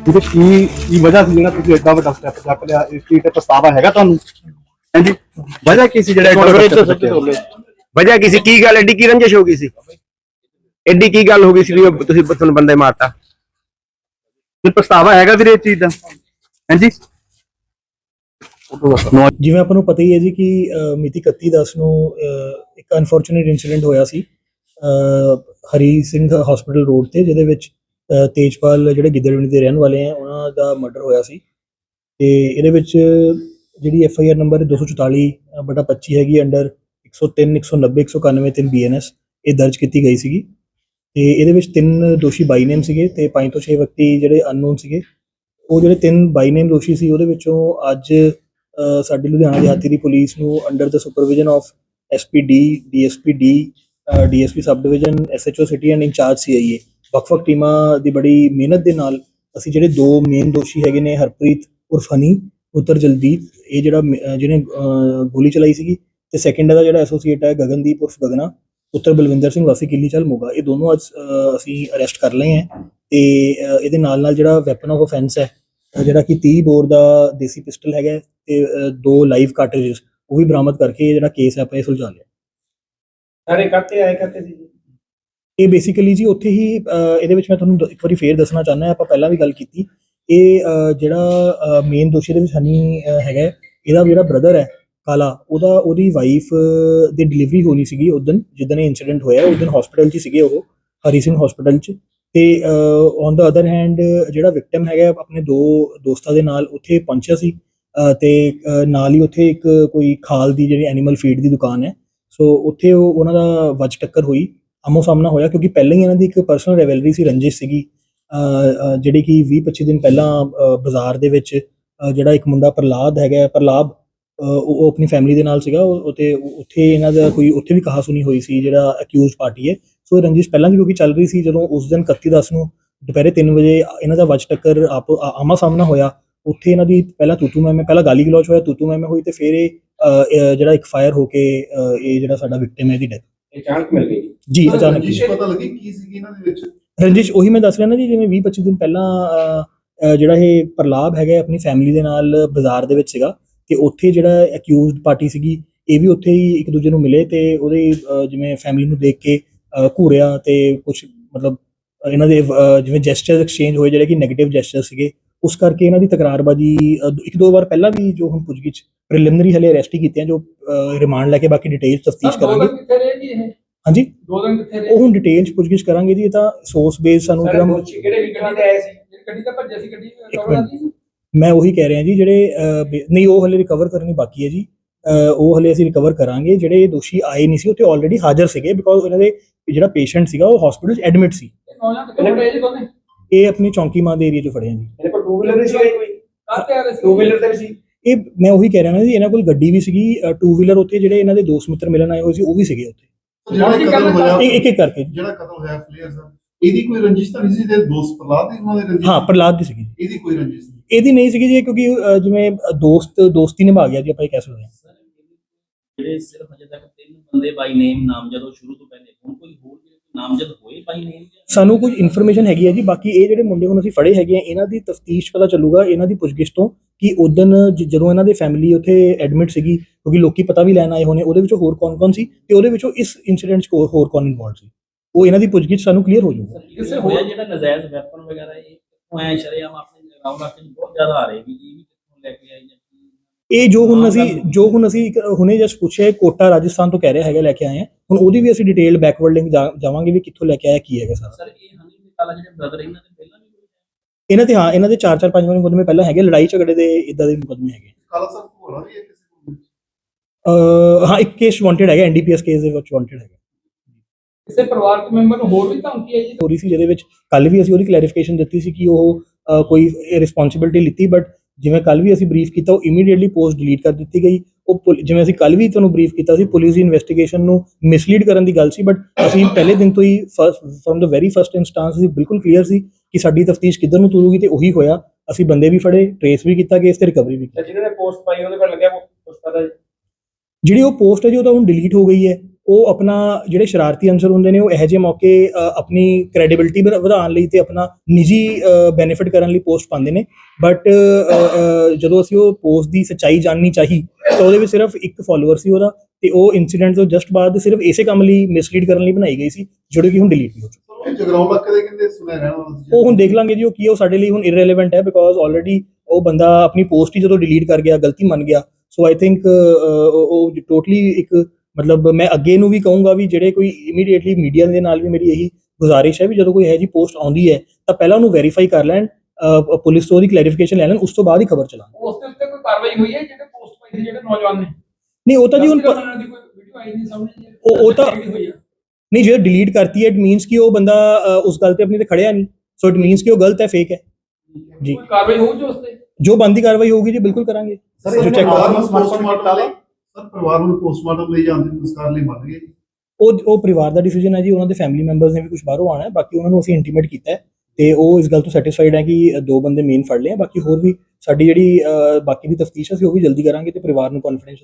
ਇਹਦੇ ਕੀ ਕੀ ਵਜ੍ਹਾ ਸੀ ਜਿਹੜਾ ਤੁਸੀਂ ਐਡਾ ਵੱਡਾ ਸਟੈਪ ਚੱਕ ਲਿਆ? ਇਸ ਚੀਜ਼ ਤੇ ਪਛਤਾਵਾ ਹੈਗਾ ਤੁਹਾਨੂੰ? ਹਾਂਜੀ। ਵਜ੍ਹਾ ਕੀ ਸੀ ਜਿਹੜਾ ਐਡਾ ਵੱਡਾ step ਚੱਕਿਆ? ਵਜ੍ਹਾ ਕੀ ਸੀ? ਕੀ ਗੱਲ? ਐਡੀ ਕੀ ਰੰਜਿਸ਼ ਹੋ ਗਈ ਸੀ? ਐਡੀ ਕੀ ਗੱਲ ਹੋ ਗਈ ਸੀ ਵੀ ਉਹ ਤੁਸੀਂ ਤੁਹਾਨੂੰ ਬੰਦੇ ਮਾਰਤਾ? ਕੀ ਪਛਤਾਵਾ ਹੈਗਾ ਵੀਰੇ ਇਸ ਚੀਜ਼ ਦਾ? ਹਾਂਜੀ। ਜਿਵੇਂ ਆਪਾਂ ਨੂੰ ਪਤਾ ਹੀ ਹੈ ਜੀ ਕਿ ਅਹ, ਮਿਤੀ 31 ਦਸ ਨੂੰ ਅਹ, ਇੱਕ ਅਨਫੋਰਚੂਨੇਟ ਇਨਸੀਡੈਂਟ ਹੋਇਆ ਸੀ ah, Hari Singh hospital road ਤੇ ਜਿਹਦੇ ਵਿੱਚ ਤੇਜਪਾਲ ਜਿਹੜੇ ਗਿੱਦੜਵਿੰਡ ਦੇ ਰਹਿਣ ਵਾਲੇ ਆ ਉਹਨਾਂ ਦਾ ਮਰਡਰ ਹੋਇਆ ਸੀ। ਤੇ ਇਹਦੇ ਵਿੱਚ ਜਿਹੜੀ F I R number 244 ah, ਬਟਾ 25 ਹੈਗੀ ਅੰਡਰ 103 190 191 3 ਬੀਐਨਐਸ ਇਹ ਦਰਜ ਕੀਤੀ ਗਈ ਸੀਗੀ। ਤੇ ਇਹਦੇ ਵਿੱਚ ਤਿੰਨ ਦੋਸ਼ੀ ਬਾਈ ਨੇਮ ਸੀਗੇ ਤੇ ਪੰਜ ਤੋਂ ਛੇ ਵਿਅਕਤੀ ਜਿਹੜੇ ਅਨਨੋਨ ਸੀਗੇ। ਉਹ ਜਿਹੜੇ ਤਿੰਨ ਬਾਈ ਨੇਮ ਦੋਸ਼ੀ ਸੀ ਉਹਦੇ ਵਿੱਚੋਂ ਅੱਜ ਸਾਡੀ ਲੁਧਿਆਣਾ ਦਿਹਾਤੀ ਦੀ ਪੁਲਿਸ ਨੂੰ under the supervision of SPD DSPD DSP sub division SHO city and incharge CIA ਵੱਖ-ਵੱਖ ਟੀਮਾਂ ਦੀ ਬੜੀ ਮਿਹਨਤ ਦੇ ਨਾਲ ਅਸੀਂ ਜਿਹੜੇ ਦੋ ਮੇਨ ਦੋਸ਼ੀ ਹੈਗੇ ਨੇ ਹਰਪ੍ਰੀਤ ਉਰਫ ਹਨੀ, ਪੁੱਤਰ ਜਲਦੀਪ, ਇਹ ਜਿਹੜਾ ਜਿਹਨੇ ਗੋਲੀ ਚਲਾਈ ਸੀਗੀ ਤੇ ਸੈਕਿੰਡ ਦਾ ਜਿਹੜਾ ਐਸੋਸੀਏਟ ਹੈ ਗਗਨਦੀਪ ਉਰਫ ਗਗਨਾ, ਪੁੱਤਰ ਬਲਵਿੰਦਰ ਸਿੰਘ, ਵਾਸੀ ਕਿੱਲੀ ਚਲ ਮੋਗਾ, ਇਹ ਦੋਨੋਂ ਅੱਜ ਅਸੀਂ ਅਰੈਸਟ ਕਰ ਲਏ ਹੈ ਤੇ ਇਹਦੇ ਨਾਲ ਨਾਲ ਜਿਹੜਾ ਵੈਪਨ ਆਫ ਆਫੈਂਸ ਹੈ ਜਿਹੜਾ ਕਿ 30 ਬੋਰ ਦਾ ਦੇਸੀ ਪਿਸਟਲ ਹੈਗਾ ਤੇ ਦੋ ਲਾਈਵ ਕਾਰਟ੍ਰਿਜਸ ਉਹ ਵੀ ਬਰਾਮਦ ਕਰਕੇ ਜਿਹੜਾ ਕੇਸ ਹੈ ਆਪਾਂ ਇਹ ਸੁਲਝਾ ਲਿਆ। ਸਾਰੇ ਕੱਟੇ ਆਏ ਕਰਤੇ ਸੀ ਇਹ ਬੇਸਿਕਲੀ ਜੀ ਉੱਥੇ ਹੀ ਇਹਦੇ ਵਿੱਚ ਮੈਂ ਤੁਹਾਨੂੰ ਇੱਕ ਵਾਰੀ ਫੇਰ ਦੱਸਣਾ ਚਾਹੁੰਦਾ ਆਪਾਂ ਪਹਿਲਾਂ ਵੀ ਗੱਲ ਕੀਤੀ। ਇਹ ਜਿਹੜਾ ਮੇਨ ਦੋਸ਼ੀ ਦੇ ਵਿੱਚ ਹਨੀ ਹੈਗਾ ਇਹਦਾ ਜਿਹੜਾ ਬ੍ਰਦਰ ਹੈ ਕਾਲਾ ਉਹਦਾ ਉਹਦੀ ਵਾਈਫ ਦੀ ਡਿਲੀਵਰੀ ਹੋਣੀ ਸੀਗੀ ਉਸ ਦਿਨ ਜਿੱਦਣ ਇਹ ਇਨਸੀਡੈਂਟ ਹੋਇਆ ਉਸ ਦਿਨ ਹਸਪੀਟਲ 'ਚ ਸੀਗੇ ਉਹ ਹਰੀ ਸਿੰਘ ਹਸਪੀਟਲ 'ਚ। ਤੇ ਔਨ ਦਾ ਅਦਰ ਹੈਂਡ ਜਿਹੜਾ ਵਿਕਟਮ ਹੈਗਾ ਆਪਣੇ ਦੋ ਦੋਸਤਾਂ ਦੇ ਨਾਲ ਉੱਥੇ ਪਹੁੰਚਿਆ ਸੀ ਅਹ, ਤੇ ਨਾਲ ਹੀ ਉੱਥੇ ਇੱਕ ਕੋਈ ਖਾਲ ਦੀ ਜਿਹੜੀ ਐਨੀਮਲ ਫੀਡ ਦੀ ਦੁਕਾਨ ਹੈ ਸੋ ਉੱਥੇ ਉਹ ਉਹਨਾਂ ਦਾ ਵੱਜ ਟੱਕਰ ਹੋਈ। ਆਮੋ ਸਾਹਮਣਾ ਹੋਇਆ ਕਿਉਂਕਿ ਪਹਿਲਾਂ ਹੀ ਇਹਨਾਂ ਦੀ ਇੱਕ ਪਰਸਨਲ ਰੈਵਲਰੀ ਸੀ ਰੰਜਿਸ਼ ਸੀਗੀ। ਜਿਹੜੀ ਕਿ 20 25 ਦਿਨ ਪਹਿਲਾਂ ਬਾਜ਼ਾਰ ਦੇ ਵਿੱਚ ਜਿਹੜਾ ਇੱਕ ਮੁੰਡਾ ਪ੍ਰਲਾਦ ਹੈਗਾ ਪ੍ਰਲਾਬ ਉਹ ਆਪਣੀ ਫੈਮਿਲੀ ਦੇ ਨਾਲ ਸੀਗਾ, ਉਹ ਉੱਥੇ ਇਹਨਾਂ ਦਾ ਕੋਈ, ਉੱਥੇ ਵੀ ਕਹਾ ਸੁਣੀ ਹੋਈ ਸੀ ਜਿਹੜਾ ਅਕਿਊਜ਼ਡ ਪਾਰਟੀ ਹੈ। ਸੋ ਇਹ ਰੰਜਿਸ਼ ਪਹਿਲਾਂ ਵੀ ਕਿਉਂਕਿ ਚੱਲ ਰਹੀ ਸੀ, ਜਦੋਂ ਉਸ ਦਿਨ 31 10 ਨੂੰ ਦੁਪਹਿਰੇ 3 ਵਜੇ ਇਹਨਾਂ ਦਾ ਵੱਜ ਟੱਕਰ ਆਪ ਆਮਾ ਸਾਹਮਣਾ ਹੋਇਆ, ਉੱਥੇ ਇਹਨਾਂ ਦੀ ਪਹਿਲਾਂ ਤੂਤੂ ਮੈਂ ਪਹਿਲਾਂ ਗਾਲੀ ਗਲੋਚ ਹੋਇਆ, ਤੂਤੂ ਮੈਂ ਹੋਈ ਤੇ ਫਿਰ ਇਹ ਜਿਹੜਾ ਇੱਕ ਫਾਇਰ ਹੋ ਕੇ ਇਹ ਜਿਹੜਾ ਸਾਡਾ ਵਿਕਟਿਮ ਹੈ ਇਹਦੀ ਡੈਥ ਇਹ ਚਾਣਕ ਮਿਲ ਗਈ। ਜੀ ਅਚਾਨਕ ਹੀ। ਰੰਜਿਸ਼ ਪਤਾ ਲੱਗੀ ਕੀ ਸੀਗੀ ਇਹਨਾਂ ਦੇ ਵਿੱਚ? ਰੰਜਿਸ਼ ਉਹੀ ਮੈਂ ਦੱਸ ਰਿਹਾ ਨਾ ਜੀ ਜਿਵੇਂ 20 25 ਦਿਨ ਪਹਿਲਾਂ ਅਹ, ਜਿਹੜਾ ਇਹ ਪ੍ਰਲਾਭ ਹੈਗਾ ਆਪਣੀ ਫੈਮਿਲੀ ਦੇ ਨਾਲ ਬਾਜ਼ਾਰ ਦੇ ਵਿੱਚ ਸੀਗਾ ਤੇ ਉੱਥੇ ਜਿਹੜਾ ਅਕਿਊਜ਼ਡ ਪਾਰਟੀ ਸੀਗੀ ਇਹ ਵੀ ਉੱਥੇ ਹੀ ਇੱਕ ਦੂਜੇ ਨੂੰ ਮਿਲੇ ਤੇ ਉਹਦੇ ਅਹ, ਜਿਵੇਂ ਫੈਮਿਲੀ ਨੂੰ ਦੇਖ ਕੇ ਅਹ, ਘੂਰਿਆ ਤੇ ਕੁਝ ਮਤਲਬ ਅਹ, ਇਹਨਾਂ ਦੇ ਅਹ, ਜਿਵੇਂ ਜੈਸਚਰਸ ਐਕਸਚੇਂਜ ਹੋਏ ਜਿਹੜੇ ਕਿ 네ਗੇਟਿਵ ਜੈਸਚਰ ਸੀਗੇ ਉਸ ਕਰਕੇ ਇਹਨਾਂ ਦੀ ਤਕਰਾਰਬਾਜ਼ੀ ਅਹ, ਇੱਕ ਦੋ ਵਾਰ ਪਹਿਲਾਂ ਵੀ ਜੋ ਹੁਣ ਪੁੱਛਗਿੱਛ ਪ੍ਰੀਲਿਮਿਨਰੀ ਹਲੇ ਅਰੈਸਟ ਹੀ ਕੀਤੇ ਆ ਜੋ ਰਿਮਾਂਡ ਲੈ ਕੇ ਬਾਕੀ ਡਿਟੇਲਸ ਤਫਤੀਸ਼ ਕਰਾਂਗੇ। ਕਿੱਥੇ ਰਹੇ ਜੀ ਇਹ? ਹਾਂਜੀ? ਦੋ ਦਿਨ ਕਿੱਥੇ ਉਹ ਹੁਣ ਡਿਟੇਲਸ ਪੁੱਛਗਿੱਛ ਕਰਾਂਗੇ ਜੀ ਇਹ ਤਾਂ ਸੋਰਸ ਬੇਸ ਸਾਨੂੰ ਜਿਹੜਾ ਕਿਹੜੇ ਵੀ ਗੱਡੀ ਤੇ ਆਏ ਸੀ? ਜਿਹੜੀ ਗੱਡੀ ਤਾਂ ਭੱਜੇ ਸੀ ਗੱਡੀ ਇੱਕ ਮਿੰਟ। ਮੈਂ ਉਹੀ ਕਹਿ ਰਿਹਾ ਜੀ ਜਿਹੜੇ ਅਹ, ਬੇ- ਨਹੀਂ ਉਹ ਹਲੇ ਰਿਕਵਰ ਕਰਨੀ ਬਾਕੀ ਹੈ ਜੀ। ਅਹ, ਉਹ ਹਲੇ ਅਸੀਂ ਰਿਕਵਰ ਕਰਾਂਗੇ। ਜਿਹੜੇ ਦੋਸ਼ੀ ਆਏ ਨਹੀਂ ਸੀ ਉੱਥੇ ਆਲਰੇਡੀ ਹਾਜ਼ਰ ਸੀਗੇ ਬਿਕੋਜ਼ ਉਹਨਾਂ ਦੇ ਜਿਹੜਾ ਪੇਸ਼ੈਂਟ ਸੀਗਾ ਉਹ ਹਸਪੀਟਲ 'ਚ ਐਡਮਿਟ ਸੀ। ਨੌਜਵਾਨ ਕਿੱਥੇ ਫੜੇ ਜੀ ਦੋਨੇ? ਇਹ ਆਪਣੀ ਚੌਂਕੀ ਮਾਂ ਦੇ ਏਰੀਆ 'ਚ ਫੜੇ ਆ ਜੀ। ਇਹਦੇ ਕੋਲ ਟੂ ਵੀਲਰ ਸੀ ਕੋਈ? ਕਾਹਤੇ ਆ ਰਹੇ ਸੀ? ਟੂ ਵੀਲਰ ਤੇ ਵੀ ਸੀ। ਇਹ ਮੈਂ ਉਹੀ ਕਹਿ ਰਿਹਾ ਨਾ ਜੀ ਇਹਨਾਂ ਕੋਲ ਗੱਡੀ ਵੀ ਸੀਗੀ ਟੂ ਵੀਲਰ ਉੱਥੇ ਜਿਹੜੇ ਇਹਨਾਂ ਦੇ ਦੋਸਤ ਮਿੱਤਰ ਮਿਲਣ ਆਏ ਹੋਏ ਸੀ ਉਹ ਵੀ ਸੀਗੇ ਉੱਥੇ। ਜਿਹੜਾ ਕੀ ਕਤਲ ਕਰਨਾ ਹੋਇਆ ਇੱਕ ਇੱਕ ਇੱਕ ਕਰਕੇ। ਜਿਹੜਾ ਕਤਲ ਹੋਇਆ ਫਲੇਅਰ ਦਾ ਇਹਦੀ ਕੋਈ ਰੰਜਿਸ਼ ਤਾਂ ਨਹੀਂ ਸੀ ਤੇ ਦੋਸਤ ਪ੍ਰਲਾਦ ਦੀ ਉਹਨਾਂ ਦੇ ਰੰਜਿਸ਼ ਹਾਂ ਪ੍ਰਲਾਦ ਦੀ ਸੀਗੀ। ਇਹਦੀ ਕੋਈ ਰੰਜਿਸ਼ ਨਹੀਂ। ਇਹਦੀ ਨਹੀਂ ਸੀਗੀ ਜੀ ਕਿਉਂਕਿ ਅਹ, ਜਿਵੇਂ ਅਹ, ਦੋਸਤ ਦੋਸਤੀ ਨਿਭਾ ਗਿਆ ਜੀ ਆਪਾਂ ਇਹ ਕਹਿ ਸਕਦੇ ਹਾਂ। ਜਿਹੜੇ ਸਿਰਫ ਅਜੇ ਤੱਕ ਤਿੰਨ ਬੰਦੇ ਬਾਈ ਨੇਮ ਨਾਮਜ਼ਦ ਸ਼ੁਰੂ ਤੋਂ ਪਹਿਲੇ ਹੁਣ ਕੋਈ ਹੋਰ ਜਿਹੜੇ ਨਾਮਜ਼ਦ ਹੋਏ ਬਾਈ ਨੇਮ ਸਾਨੂੰ ਕੁਝ ਇਨਫੋਰਮੇਸ਼ਨ ਹੈਗੀ ਹੈ ਜੀ ਬਾਕੀ ਇਹ ਜਿਹੜੇ ਮੁੰਡੇ ਹੁਣ ਅਸੀਂ ਫੜੇ ਹੈਗੇ ਆ ਇਹਨਾਂ ਦੀ ਤਫਤੀਸ਼ ਪਤਾ ਚੱਲੂਗਾ ਇਹਨਾਂ ਦੀ ਪੁੱਛਗਿੱਛ ਤੋਂ ਕਿ ਉਦੋਂ ਜਦੋਂ ਇਹਨਾਂ ਦੀ ਫੈਮਿਲੀ ਉੱਥੇ ਐਡਮਿਟ ਸੀਗੀ ਕਿਉਂਕਿ ਲੋਕੀ ਪਤਾ ਵੀ ਲੈਣ ਆਏ ਹੋਣੇ ਉਹਦੇ ਵਿੱਚੋਂ ਹੋਰ ਕੌਣ-ਕੌਣ ਸੀ ਤੇ ਉਹਦੇ ਵਿੱਚੋਂ ਇਸ ਇਨਸੀਡੈਂਟ 'ਚ ਕੋ- ਹੋਰ ਕੌਣ ਇਨਵੋਲਡ ਸੀ? ਉਹ ਇਹਨਾਂ ਦੀ ਪੁੱਛਗਿੱਛ ਸਾਨੂੰ ਕਲੀਅਰ ਹੋ ਜਾਊਗਾ। ਕਿਸੇ ਹੋਇਆ ਜਿਹੜਾ ਨਜਾਇਜ਼ ਵੈਪਨ ਵਗੈਰਾ ਇਹ ਕਿੱਥੋਂ ਆਇਆ? ਸ਼ਰੇਆਮ ਆਪਣੇ ਗਾਉਂ ਇਲਾਕੇ 'ਚ ਬਹੁਤ ਜ਼ਿਆਦਾ ਆ ਰਹੇ ਵੀ ਇਹ ਵੀ ਕਿੱਥੋਂ ਲੈ ਕੇ ਆਈ ਜਾਂ ਕੀ ਇਹ ਜੋ ਹੁਣ ਅਸੀਂ ਜੋ ਹੁਣ ਅਸੀਂ ਹੁਣੇ ਜਸਟ ਪੁੱਛਿਆ ਇਹ ਕੋਟਾ ਰਾਜਸਥਾਨ ਤੋਂ ਕਹਿ ਰਿਹਾ ਹੈਗਾ ਲੈ ਕੇ ਆਏ ਆ। ਹੁਣ ਉਹਦੀ ਵੀ ਅਸੀਂ ਡਿਟੇਲ ਬੈਕਵਰਡ ਲਿੰਕ ਜਾਵਾਂਗੇ ਵੀ ਕਿੱਥੋਂ ਲੈ ਕੇ ਆਇਆ ਕੀ ਹੈਗਾ ਸਾਰਾ। ਸਰ ਇਹ ਹਨੀ ਦੇ ਕਾਲਾ ਜਿਹੜੇ ਬ੍ਰਦਰ ਇਹਨਾਂ ਦੇ ਪਹਿਲਾਂ ਵੀ ਹੋਏ ਇਹਨਾਂ ਤੇ ਹਾਂ ਇਹਨਾਂ ਦੇ 4-4 5 ਮੁਕਦਮੇ ਪਹਿਲਾਂ ਹੈਗੇ ਲੜਾਈ ਝਗੜੇ ਦੇ ਇਦਾਂ ਦੇ ਮੁਕਦਮੇ ਹੈਗੇ ਕਾਲਾ ਸਾਹਿਬ ਹੋਣਾ ਵੀ ਹੈ ਕਿਸੇ ਨੂੰ ਹਾਂ ਇੱਕ ਕੇਸ ਵਾਂਟਡ ਹੈਗਾ ਐਨਡੀਪੀਐਸ ਕੇਸ ਦੇ ਵਿੱਚ ਵਾਂਟਡ ਹੈਗਾ। ਕਿਸੇ ਪਰਿਵਾਰਕ ਮੈਂਬਰ ਨੂੰ ਹੋਰ ਵੀ ਧਮਕੀ ਹੈ ਜੀ? ਰਹੀ ਸੀ ਜਿਹਦੇ ਵਿੱਚ ਕੱਲ ਵੀ ਅਸੀਂ ਉਹਦੀ ਕਲੈਰੀਫਿਕੇਸ਼ਨ ਦਿੱਤੀ ਸੀ ਕਿ ਉਹ ਕੋਈ ਰਿਸਪੌਂਸਿਬਿਲਟੀ ਲਿੱਤੀ ਬਟ ਜਿਵੇਂ ਕੱਲ ਵੀ ਅਸੀਂ ਬਰੀਫ ਕੀਤਾ ਉਹ ਇਮੀਡੀਏਟਲੀ ਪੋਸਟ ਡਿਲੀਟ ਕਰ ਦਿੱਤੀ ਗਈ। ਉਹ ਜਿਵੇਂ ਅਸੀਂ ਕੱਲ ਵੀ ਤੁਹਾਨੂੰ ਬਰੀਫ ਕੀਤਾ ਸੀ ਪੁਲਿਸ ਦੀ ਇਨਵੈਸਟੀਗੇਸ਼ਨ ਨੂੰ ਮਿਸਲੀਡ ਕਰਨ ਦੀ ਗੱਲ ਸੀ ਬਟ ਅਸੀਂ ਪਹਿਲੇ ਦਿਨ ਤੋਂ ਹੀ from the very first instance ਅਸੀਂ ਬਿਲਕੁਲ ਕਲੀਅਰ ਸੀ ਕਿ ਸਾਡੀ ਤਫਤੀਸ਼ ਕਿੱਧਰ ਨੂੰ ਤੁਰੂਗੀ ਤੇ ਉਹੀ ਹੋਇਆ। ਅਸੀਂ ਬੰਦੇ ਵੀ ਫੜੇ ਟ੍ਰੇਸ ਵੀ ਕੀਤਾ ਕੇਸ ਤੇ ਰਿਕਵਰੀ ਵੀ ਕੀਤੀ। ਤੇ ਜਿਹਨੇ ਪੋਸਟ ਪਾਈ ਉਹਦੇ ਕੋਲ ਲੱਗਿਆ ਪੋਸਟ ਪਤਾ ਜੀ? ਜਿਹੜੀ ਉਹ ਪੋਸਟ ਹੈ ਜੀ ਉਹ ਤਾਂ ਹੁਣ ਡਿਲੀਟ ਹੋ ਗਈ ਹੈ। ਉਹ ਆਪਣਾ ਜਿਹੜੇ ਸ਼ਰਾਰਤੀ ਅੰਸਰ ਹੁੰਦੇ ਨੇ ਉਹ ਇਹੋ ਜਿਹੇ ਮੌਕੇ ਆਪਣੀ ਕ੍ਰੈਡੀਬਿਲਿਟੀ ਵਧਾਉਣ ਲਈ ਤੇ ਆਪਣਾ ਨਿੱਜੀ ਬੈਨੀਫਿਟ ਕਰਨ ਲਈ ਪੋਸਟ ਪਾਉਂਦੇ ਨੇ। ਬਟ ਜਦੋਂ ਅਸੀਂ ਉਹ ਪੋਸਟ ਦੀ ਸੱਚਾਈ ਜਾਣਨੀ ਚਾਹੀ ਤਾਂ ਉਹਦੇ ਵਿੱਚ ਸਿਰਫ ਇੱਕ ਫਾਲੋਅਰ ਸੀ ਉਹਦਾ ਤੇ ਉਹ ਇਨਸੀਡੈਂਟ ਤੋਂ ਜਸਟ ਬਾਅਦ ਸਿਰਫ ਇਸੇ ਕੰਮ ਲਈ ਮਿਸਲੀਡ ਕਰਨ ਲਈ ਬਣਾਈ ਗਈ ਸੀ ਜਿਹੜੀ ਕਿ ਹੁਣ ਡਿਲੀਟ ਹੋ ਚੁੱਕੀ ਉਹ ਹੁਣ ਦੇਖ ਲਾਂਗੇ ਜੀ ਉਹ ਕੀ ਹੈ, ਉਹ ਸਾਡੇ ਲਈ ਹੁਣ ਇਰਰੈਲੇਵੈਂਟ ਹੈ ਬਿਕੋਜ਼ ਆਲਰੇਡੀ ਉਹ ਬੰਦਾ ਆਪਣੀ ਪੋਸਟ ਹੀ ਜਦੋਂ ਡਿਲੀਟ ਕਰ ਗਿਆ ਗਲਤੀ ਮੰਨ ਗਿਆ ਸੋ ਆਈ ਥਿੰਕ ਉਹ ਟੋਟਲੀ ਇੱਕ ਮਤਲਬ ਮੈਂ ਅੱਗੇ ਨੂੰ ਵੀ ਕਹੂੰਗਾ ਵੀ ਜਿਹੜੇ ਕੋਈ ਇਮੀਡੀਏਟਲੀ ਮੀਡੀਆ ਦੇ ਨਾਲ ਵੀ ਮੇਰੀ ਇਹੀ ਗੁਜ਼ਾਰਿਸ਼ ਹੈ ਵੀ ਜਦੋਂ ਕੋਈ ਇਹੋ ਜੀ ਪੋਸਟ ਆਉਂਦੀ ਹੈ ਤਾਂ ਪਹਿਲਾਂ ਉਹਨੂੰ ਵੈਰੀਫਾਈ ਕਰ ਲੈਣ ਪੁਲਿਸ ਤੋਂ ਉਹਦੀ ਕਲੈਰੀਫਿਕੇਸ਼ਨ ਲੈ ਲੈਣ ਉਸ ਤੋਂ ਬਾਅਦ ਹੀ ਖਬਰ ਚਲਾਉਣ। ਉਸ ਦੇ ਉੱਤੇ ਕੋਈ ਕਾਰਵਾਈ ਹੋਈ ਹੈ ਜਿਹੜੇ ਪੋਸਟ ਪਾਈ ਸੀ ਜਿਹੜੇ ਨੌਜਵਾਨ ਨੇ? ਨਹੀਂ ਉਹ ਤਾਂ ਜੀ ਹੁਣ ਪ- ਉਹਨਾਂ ਦੀ ਕੋਈ ਵੀਡੀਓ ਆਈ ਨਹੀਂ ਸਾਹਮਣੇ ਜੀ। ਉਹ- ਉਹ ਤਾਂ-। ਨਹੀਂ ਜੇ ਡਿਲੀਟ ਕਰਤੀ ਹੈ ਇਟ ਮੀਨਸ ਕਿ ਉਹ ਬੰਦਾ ਉਸ ਗੱਲ ਤੇ ਆਪਣੀ ਤੇ ਖੜਿਆ ਨਹੀਂ। ਸੋ ਇਟ ਮੀਨਸ ਕਿ ਉਹ ਗਲਤ ਹੈ ਫੇਕ ਹੈ। ਜੀ। ਕੋਈ ਕਾਰਵਾਈ ਹੋਊ ਜੋ ਉਸ ਤੇ? ਜੋ ਬੰਦੀ ਕਾਰਵਾਈ ਹੋਊਗੀ ਜੀ ਬਿਲਕੁਲ ਕਰਾਂਗੇ। ਸਰ ਜੋ ਇਹ check ਸਰ, ਪਰਿਵਾਰ ਨੂੰ ਪੋਸਟਮਾਰਟਮ ਲਈ ਜਾਂਦੇ ਸੰਸਕਾਰ ਲਈ ਮੰਨ ਗਏ। ਉਹ ਉਹ ਪਰਿਵਾਰ ਦਾ ਡਿਸੀਜਨ ਹੈ ਜੀ, ਉਹਨਾਂ ਦੇ ਫੈਮਿਲੀ ਮੈਂਬਰਸ ਨੇ ਵੀ ਕੁਝ ਬਾਹਰੋਂ ਆਣਾ ਹੈ, ਬਾਕੀ ਉਹਨਾਂ ਨੂੰ ਅਸੀਂ ਇੰਟੀਮੇਟ ਕੀਤਾ ਹੈ ਤੇ ਉਹ ਇਸ ਗੱਲ ਤੋਂ ਸੈਟੀਸਫਾਈਡ ਹੈ ਕਿ ਦੋ ਬੰਦੇ ਮੇਨ ਫੜ ਲਏ ਆ ਬਾਕੀ ਹੋਰ ਵੀ ਸਾਡੀ ਜਿਹੜੀ ਬਾਕੀ ਦੀ ਤਫਤੀਸ਼ ਅਸੀਂ ਉਹ ਵੀ ਜਲਦੀ ਕਰਾਂਗੇ ਤੇ ਪਰਿਵਾਰ ਨੂੰ ਕੌਨਫੀਡੈਂਸ